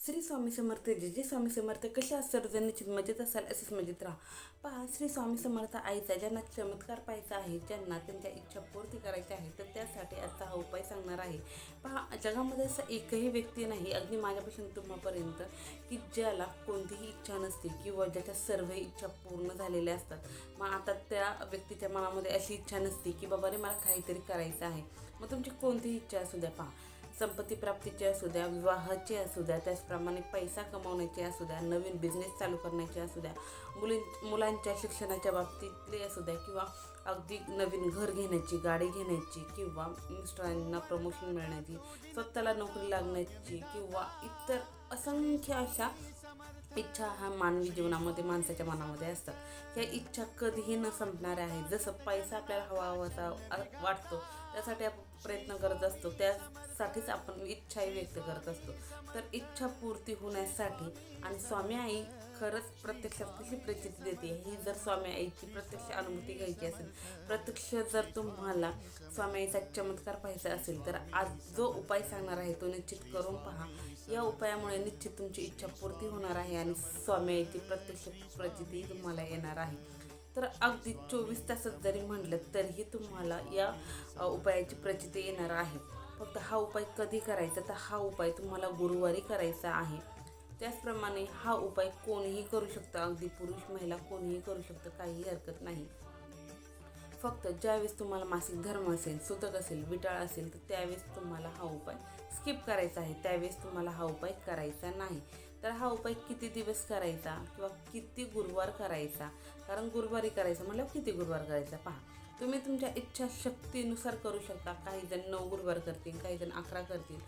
श्री स्वामी समर्थ जे जे स्वामी समर्थ. कसे असतात जर निश्चित मजेत असाल असेच म्हणजे मजेत राहा. पहा श्री स्वामी समर्थ आईचा ज्यांना चमत्कार पाहायचा आहे ज्यांना त्यांच्या इच्छा पूर्ती करायची आहे तर त्यासाठी आजचा हा उपाय सांगणार आहे. पहा जगामध्ये असं एकही व्यक्ती नाही अगदी माझ्यापासून तुम्हापर्यंत की ज्याला कोणतीही इच्छा नसते किंवा ज्याच्या सर्व इच्छा पूर्ण झालेल्या असतात. मग आता त्या व्यक्तीच्या मनामध्ये अशी इच्छा नसते की बाबा रे मला काहीतरी करायचं आहे. मग तुमची कोणतीही इच्छा असू द्या पहा. संपत्ती प्राप्तीची असू द्या विवाहाची असू द्या त्याचप्रमाणे पैसा कमावण्याचे असू द्या नवीन बिझनेस चालू करण्याची असू द्या मुलीं मुलांच्या शिक्षणाच्या बाबतीतले असू द्या किंवा अगदी नवीन घर घेण्याची गाडी घेण्याची किंवा मिस्टरांना प्रमोशन मिळण्याची स्वतःला नोकरी लागण्याची किंवा इतर असंख्य अशा इच्छा हा मानवी जीवनामध्ये माणसाच्या मनामध्ये असतात. ह्या इच्छा कधीही न संपणाऱ्या आहेत. जसं पैसा आपल्याला हवा हवाचा वाटतो त्यासाठी आपण प्रयत्न करत असतो. त्यासाठीच आपण इच्छाही व्यक्त करत असतो. तर इच्छा पूर्ती होण्यासाठी आणि स्वामी आई खरंच प्रत्यक्षात कशी प्रचिती देते. ही जर स्वामी आईची प्रत्यक्ष अनुभूती घ्यायची असेल प्रत्यक्ष जर तुम्हाला स्वामी आईचा चमत्कार पाहायचा असेल तर आज जो उपाय सांगणार आहे तो निश्चित करून पहा. या उपायामुळे निश्चित तुमची इच्छा पूर्ती होणार आहे आणि स्वामी आईची प्रत्यक्ष प्रचिती तुम्हाला येणार आहे. तर अगदी चोवीस तासात जरी म्हटलं तरीही तुम्हाला या उपायाची प्रचिती येणार आहे. फक्त हा उपाय कधी करायचा? तर हा उपाय तुम्हाला गुरुवारी करायचा आहे. त्याचप्रमाणे हा उपाय कोणीही करू शकतं. अगदी पुरुष महिला कोणीही करू शकतं. काहीही हरकत नाही. फक्त ज्यावेळेस तुम्हाला मासिक धर्म असेल सुतक असेल विटाळ असेल तर त्यावेळेस तुम्हाला हा उपाय स्किप करायचा आहे. त्यावेळेस तुम्हाला हा उपाय करायचा नाही. तर हा उपाय किती दिवस करायचा किंवा किती गुरुवार करायचा? कारण गुरुवारी करायचा म्हटल्यावर किती गुरुवार करायचा? पहा तुम्ही तुमच्या इच्छाशक्तीनुसार करू शकता. काही जण नऊ गुरुवार करतील काही जण अकरा करतील.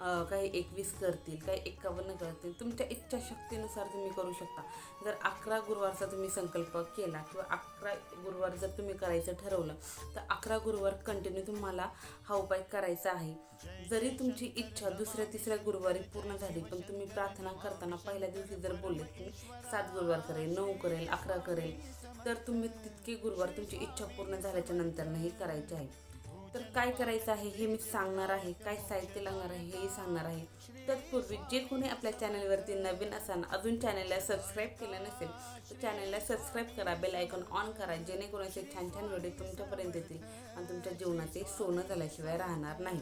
काही एकवीस करतील काही एकावन्न करतील तुमच्या इच्छाशक्तीनुसार तुम्ही करू शकता. जर अकरा गुरुवारचा तुम्ही संकल्प केला किंवा अकरा गुरुवार जर तुम्ही करायचं ठरवलं तर अकरा गुरुवार कंटिन्यू तुम्हाला हा उपाय करायचा आहे. जरी तुमची इच्छा दुसऱ्या तिसऱ्या गुरुवारी पूर्ण झाली पण तुम्ही प्रार्थना करताना पहिल्या दिवशी जर बोलले की सात गुरुवार करेल नऊ करेल अकरा करेल तर तुम्ही तितके गुरुवार तुमची इच्छा पूर्ण झाल्याच्या नंतरनंही करायचे आहे. तर काय करायचं आहे हे मी सांगणार आहे काय साहित्य लागणार आहे हेही सांगणार आहे. तत्पूर्वी जे कोणी आपल्या चॅनलवरती नवीन असाल अजून चॅनलला सबस्क्राईब केलं नसेल तर चॅनलला सबस्क्राईब करा बेल आयकॉन ऑन करा जेणेकरून असे छान छान व्हिडिओ तुमच्यापर्यंत येतील आणि तुमच्या जीवनाचे सोनं झाल्याशिवाय राहणार नाही.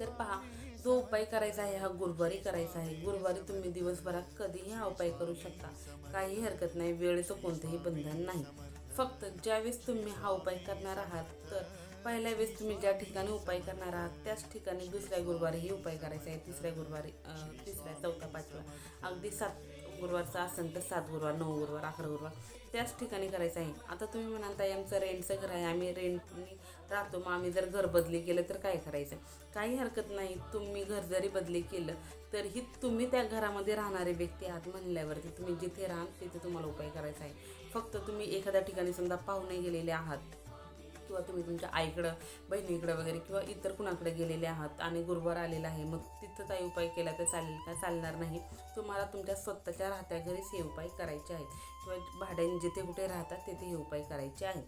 तर पहा जो उपाय करायचा आहे हा गुरुवारी करायचा आहे. गुरुवारी तुम्ही दिवसभरात कधीही हा उपाय करू शकता. काही हरकत नाही वेळेचं कोणतंही बंधन नाही. फक्त ज्यावेळेस तुम्ही हा उपाय करणार आहात तर पहिल्या वेळेस तुम्ही ज्या ठिकाणी उपाय करणार आहात त्याच ठिकाणी दुसऱ्या गुरुवारीही उपाय करायचा आहे. तिसऱ्या गुरुवारी तिसऱ्या चौथा पाचवा अगदी सात गुरुवारचा असेल तर सात गुरुवार नऊ गुरुवार अकरा गुरुवार त्याच ठिकाणी करायचं आहे. आता तुम्ही म्हणाल ताई आमचं रेंटचं घर आहे. आम्ही रेंटनी राहतो. मग आम्ही जर घर बदली केलं तर काय करायचं? काही हरकत नाही. तुम्ही घर जरी बदली केलं तरीही तुम्ही त्या घरामध्ये राहणारे व्यक्ती आहात म्हणल्यावरती तुम्ही जिथे राहाल तिथे तुम्हाला उपाय करायचा आहे. फक्त तुम्ही एखाद्या ठिकाणी समजा पाहुणे गेलेले आहात किंवा तुम्ही तुमच्या आईकडं बहिणीकडं वगैरे किंवा इतर कुणाकडे गेलेले आहात आणि गुरुवार आलेला आहे मग तिथं काही उपाय केला तर चालेल का? चालणार नाही. तुम्हाला तुमच्या स्वतःच्या राहत्या घरीच हे उपाय करायचे आहेत. किंवा भाड्याने जिथे कुठे राहतात तिथे हे उपाय करायचे आहेत.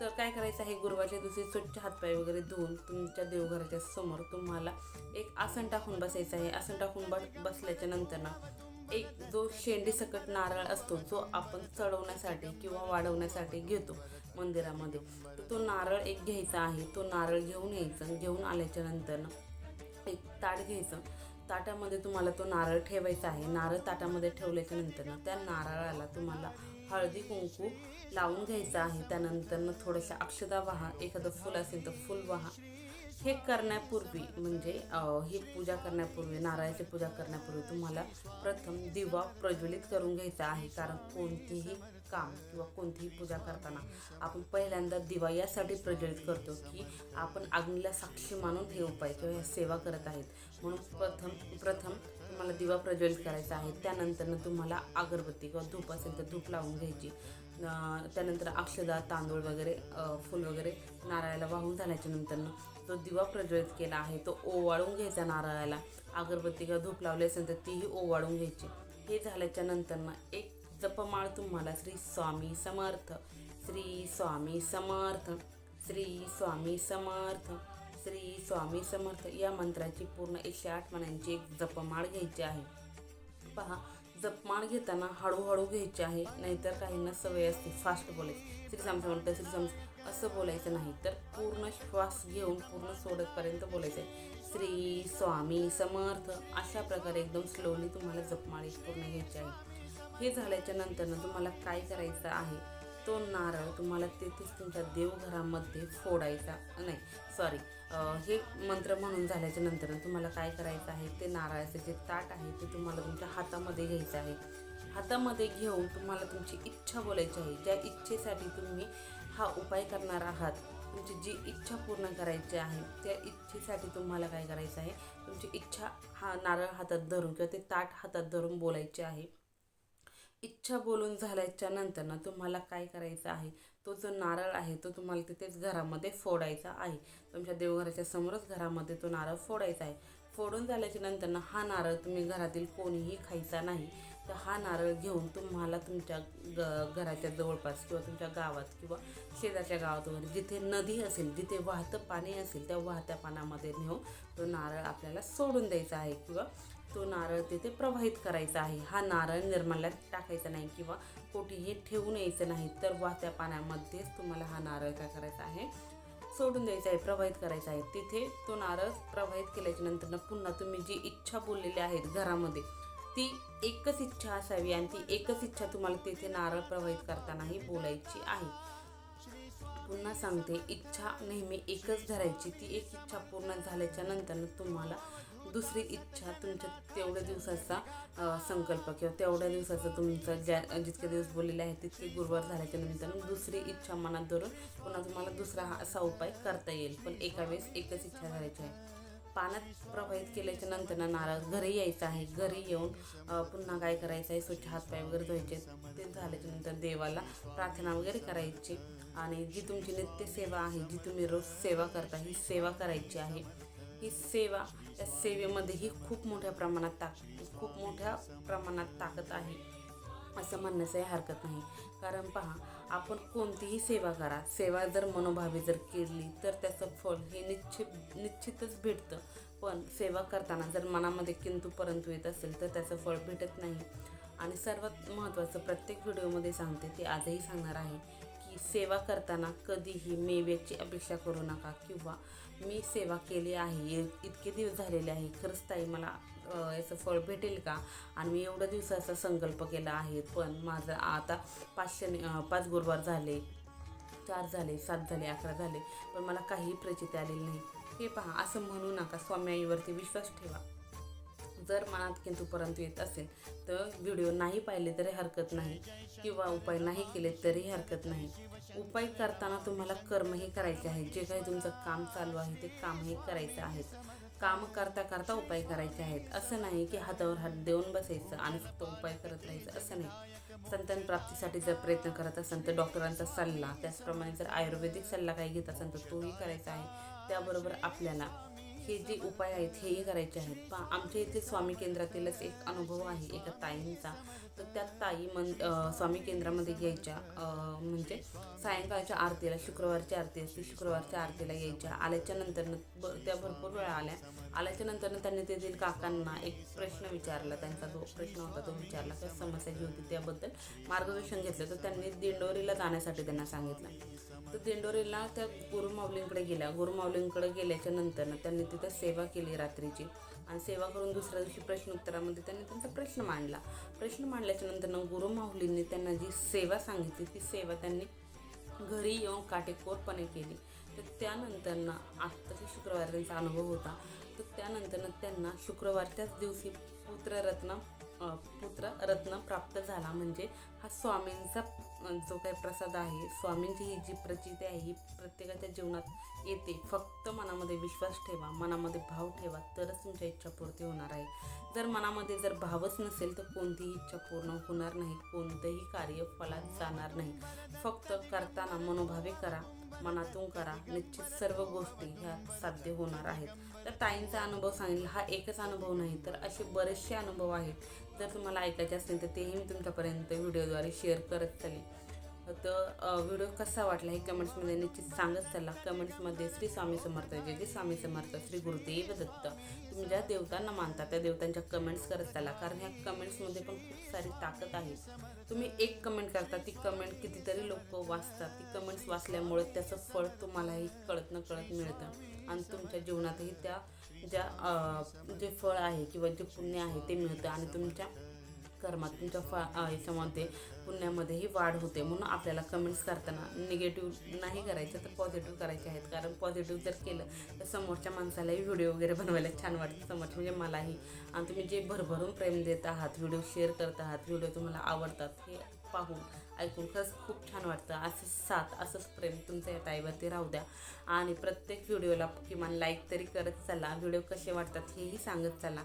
तर काय करायचं आहे? गुरुवारच्या दिवशी स्वच्छ हातपाय वगैरे धुवून तुमच्या देवघराच्या समोर तुम्हाला एक आसन टाकून बसायचं आहे. आसन टाकून बस बसल्याच्या नंतर ना एक जो शेंडी सकट नारळ असतो जो आपण चढवण्यासाठी किंवा वाढवण्यासाठी घेतो मंदिरामध्ये. तर तो नारळ एक घ्यायचा आहे. तो नारळ घेऊन यायचं. घेऊन आल्याच्यानंतर एक ताट घ्यायचं. ताटामध्ये तुम्हाला तो नारळ ठेवायचा आहे. नारळ ताटामध्ये ठेवल्याच्या नंतर त्या नारळाला तुम्हाला हळदी कुंकू लावून घ्यायचं आहे. त्यानंतर थोडंसं अक्षदा वाहा एखादं फुल असेल तर फुल वाहा हे करण्यापूर्वी म्हणजे ही पूजा करण्यापूर्वी नारळाची पूजा करण्यापूर्वी तुम्हाला प्रथम दिवा प्रज्वलित करून घ्यायचा आहे. कारण कोणतीही काम किंवा कोणतीही पूजा करताना आपण पहिल्यांदा दिवा यासाठी प्रज्वलित करतो की आपण अग्नीला साक्षी मानून हे उपाय किंवा ह्या सेवा करत आहेत. म्हणून प्रथम प्रथम तुम्हाला दिवा प्रज्वलित करायचा आहे. त्यानंतर तुम्हाला अगरबत्ती किंवा धूप असेल तर धूप लावून घ्यायची. त्यानंतर अक्षदा तांदूळ वगैरे फुल वगैरे नारळाला वाहून झाल्याच्यानंतर तो दिवा प्रज्वलित केला आहे तो ओवाळून घ्यायचा नारळाला. अगरबत्ती किंवा धूप लावली असेल तर तीही ओवाळून घ्यायची. हे झाल्याच्यानंतर एक जपमाळ तुम्हाला श्री स्वामी समर्थ श्री स्वामी समर्थ श्री स्वामी समर्थ श्री स्वामी समर्थ या मंत्राची पूर्ण एकशे आठ मनांची एक जपमाळ घ्यायची आहे. पहा जपमाळ घेताना हळूहळू घ्यायची आहे नाहीतर काहींना सवय असते फास्ट बोलायची. श्री स्वामी म्हणतं श्री स्वामी असं बोलायचं नाही तर पूर्ण श्वास घेऊन पूर्ण सोडतपर्यंत बोलायचं आहे श्री स्वामी समर्थ अशा प्रकारे एकदम स्लोली तुम्हाला जपमाळी पूर्ण घ्यायची आहे. हे झाल्याच्या नंतरनं तुम्हाला काय करायचं आहे? तो नारळ तुम्हाला तेथेच तुमच्या देवघरामध्ये फोडायचा. नाही सॉरी हे मंत्र म्हणून झाल्याच्यानंतर तुम्हाला काय करायचं आहे? ते नारळाचे जे ताट आहे ते तुम्हाला तुमच्या हातामध्ये घ्यायचं आहे. हातामध्ये घेऊन तुम्हाला तुमची इच्छा बोलायची आहे. ज्या इच्छेसाठी तुम्ही हा उपाय करणार आहात तुमची जी इच्छा पूर्ण करायची आहे त्या इच्छेसाठी तुम्हाला काय करायचं आहे? तुमची इच्छा हा नारळ हातात धरून किंवा ते ताट हातात धरून बोलायचे आहे. इच्छा बोलून झाल्याच्यानंतर ना तुम्हाला काय करायचं आहे? तो जो नारळ आहे तो तुम्हाला तिथेच घरामध्ये फोडायचा आहे. तुमच्या देवघराच्या समोरच घरामध्ये तो नारळ फोडायचा आहे. फोडून झाल्याच्यानंतर ना हा नारळ तुम्ही घरातील कोणीही खायचा नाही. तर हा नारळ घेऊन तुम्हाला तुमच्या ग घराच्या जवळपास किंवा तुमच्या गावात किंवा शेजारच्या गावात वगैरे जिथे नदी असेल जिथे वाहतं पाणी असेल त्या वाहत्या पाण्यामध्ये नेऊन तो नारळ आपल्याला सोडून द्यायचा आहे किंवा तो नारळ तिथे प्रवाहित करायचा आहे. हा नारळ निर्माल्यात टाकायचा नाही किंवा कोठेही ठेवून यायचं नाही तर वाहत्या पाण्यामध्येच तुम्हाला हा नारळ काय करायचा आहे? सोडून द्यायचा आहे प्रवाहित करायचा आहे. तिथे तो नारळ प्रवाहित केल्याच्यानंतर पुन्हा तुम्ही जी इच्छा बोललेली आहेत घरामध्ये ती एकच इच्छा असावी आणि ती एकच इच्छा तुम्हाला तिथे नारळ प्रवाहित करतानाही बोलायची आहे. पुन्हा सांगते इच्छा नेहमी एकच धरायची. ती एक इच्छा पूर्ण झाल्याच्यानंतर तुम्हाला दुसरी इच्छा तुमच्या तेवढ्या दिवसाचा संकल्प किंवा तेवढ्या दिवसाचा तुमचा ज्या जितके दिवस बोललेले आहेत तितके गुरुवार झाल्याच्यानंतर दुसरी इच्छा मनात धरून पुन्हा तुम्हाला दुसरा हा असा उपाय करता येईल. पण एका वेळेस एकच इच्छा करायची आहे. पाण्यात प्रवाहित केल्याच्यानंतर ना नारळ घरी यायचं आहे. घरी येऊन पुन्हा काय करायचं आहे? स्वच्छ हातपाय वगैरे धुवायचे. ते झाल्याच्यानंतर देवाला प्रार्थना वगैरे करायची. आणि जी तुमची नित्यसेवा आहे जी तुम्ही रोज सेवा करता ही सेवा करायची आहे. ही सेवा या सेवेमध्ये ही खूप मोठ्या प्रमाणात ताक खूप मोठ्या प्रमाणात ताकद आहे असं म्हणण्यासही हरकत नाही. कारण पहा आपण कोणतीही सेवा करा सेवा जर मनोभावी जर केली तर त्याचं फळ हे निश्चित निश्चितच भेटतं. पण सेवा करताना जर मनामध्ये किंतु परंतु येत असेल तर त्याचं फळ भेटत नाही. आणि सर्वात महत्त्वाचं प्रत्येक व्हिडिओमध्ये सांगते ते आजही सांगणार आहे. की सेवा करताना कधीही मेव्याची अपेक्षा करू नका किंवा मी सेवा केली आहे इतके दिवस झालेले आहे खरंच ताई मला याचं फळ भेटेल का? आणि मी एवढ्या दिवसाचा संकल्प केला आहे पण माझं आता पाचशे पाच गुरुवार झाले चार झाले सात झाले अकरा झाले पण मला काहीही प्रचिती आलेली नाही. हे पहा असं म्हणू नका स्वामी आईवरती विश्वास ठेवा. जर मनात किंतु परंतु येत असेल तर व्हिडिओ नाही पाहिले तरी हरकत नाही किंवा उपाय नाही केले तरीही हरकत नाही. उपाय करताना तुम्हाला कर्मही करायचे आहे जे काही तुमचं काम चालू आहे ते कामही करायचं आहे. काम करता करता उपाय करायचे आहेत. असं नाही की हातावर हात देऊन बसायचं आणि फक्त उपाय करत राहायचं. असं नाही. संतान प्राप्तीसाठी जर प्रयत्न करत असाल तर डॉक्टरांचा सल्ला त्याचप्रमाणे जर आयुर्वेदिक सल्ला काही घेत असाल तर तोही करायचा आहे. त्याबरोबर आपल्याला हे जे उपाय आहेत हेही करायचे आहेत. पा आमच्या इथे स्वामी केंद्रातीलच एक अनुभव आहे एका ताईंचा. तर त्या ताई मन स्वामी केंद्रामध्ये यायच्या म्हणजे सायंकाळच्या आरतीला शुक्रवारची आरती असते शुक्रवारच्या आरतीला यायच्या आल्याच्यानंतर ब त्या भरपूर वेळा आल्या. आल्याच्यानंतर त्यांनी तेथील काकांना एक प्रश्न विचारला त्यांचा जो प्रश्न होता तो विचारला किंवा समस्या जी होती त्याबद्दल मार्गदर्शन घेतलं. तर त्यांनी दिंडोरीला जाण्यासाठी त्यांना सांगितलं. तर दिंडोरीला त्या गुरुमाऊलींकडे गेल्या. गुरुमाऊलींकडे गेल्याच्यानंतर त्यांनी तिथं सेवा केली रात्रीची. आणि सेवा करून दुसऱ्या दिवशी प्रश्न उत्तरामध्ये त्यांनी त्यांचा प्रश्न मांडला. प्रश्न मांडल्याच्या नंतर गुरुमाऊलींनी त्यांना जी सेवा सांगितली ती सेवा त्यांनी घरी येऊन काटेकोरपणे केली. तर त्यानंतर ना आत्ताच्या शुक्रवार त्यांचा अनुभव होता. तर त्यानंतर त्यांना शुक्रवार त्याच दिवशी पुत्ररत्न पुत्ररत्न पुत्र रत्न प्राप्त झाला. म्हणजे हा स्वामींचा जो काही प्रसाद आहे स्वामींची ही जी प्रचिती आहे ही प्रत्येकाच्या जीवनात येते. फक्त मनामध्ये विश्वास ठेवा मनामध्ये भाव ठेवा तरच तुमच्या इच्छापूर्ती होणार आहे. जर मनामध्ये जर भावच नसेल तर कोणतीही इच्छा पूर्ण होणार नाही कोणतंही कार्य फलात जाणार नाही. फक्त करताना मनोभावे करा. मनातून करा. निश्चित सर्व गोष्टी ह्या साध्य होणार आहेत. तर ताईंचा अनुभव सांगितला हा एकच अनुभव नाही तर असे बरेचसे अनुभव आहेत. जर तुम्हाला ऐकायचे असतील तर तेही मी तुमच्यापर्यंत व्हिडिओद्वारे शेअर करत चालेल. तर व्हिडिओ कसा वाटला हे कमेंट्समध्ये निश्चित सांगत चला. कमेंट्समध्ये श्री स्वामी समर्थ जे जे स्वामी समर्थ श्री गुरुदेव दत्त. तुम्ही ज्या देवतांना मानता त्या देवतांच्या कमेंट्स करत चला. कारण ह्या कमेंट्समध्ये पण खूप सारी ताकद आहे. तुम्ही एक कमेंट करता ती कमेंट कितीतरी लोक वाचतात. ती कमेंट्स वाचल्यामुळे त्याचं फळ तुम्हालाही कळत न कळत मिळतं. आणि तुमच्या जीवनातही त्या ज्या जे फळ आहे किंवा जे पुण्य आहे ते मिळतं. आणि तुमच्या कर्मात तुमच्या फा याच्यामध्ये पुण्यामध्येही वाढ होते म्हणून आपल्याला कमेंट्स करताना निगेटिव्ह नाही करायचं तर पॉझिटिव्ह करायचे आहेत. कारण पॉझिटिव्ह जर केलं तर समोरच्या माणसालाही व्हिडिओ वगैरे बनवायला छान वाटतं. समोरच्या म्हणजे मलाही. आणि तुम्ही जे भरभरून प्रेम देत आहात व्हिडिओ शेअर करत आहात व्हिडिओ तुम्हाला आवडतात हे पाहून ऐकून खरंच खूप छान वाटतं. असंच साथ असंच प्रेम तुमच्या या ताईवरती राहू द्या. आणि प्रत्येक व्हिडिओला किमान लाईक तरी करत चला. व्हिडिओ कसे वाटतात हेही सांगत चला.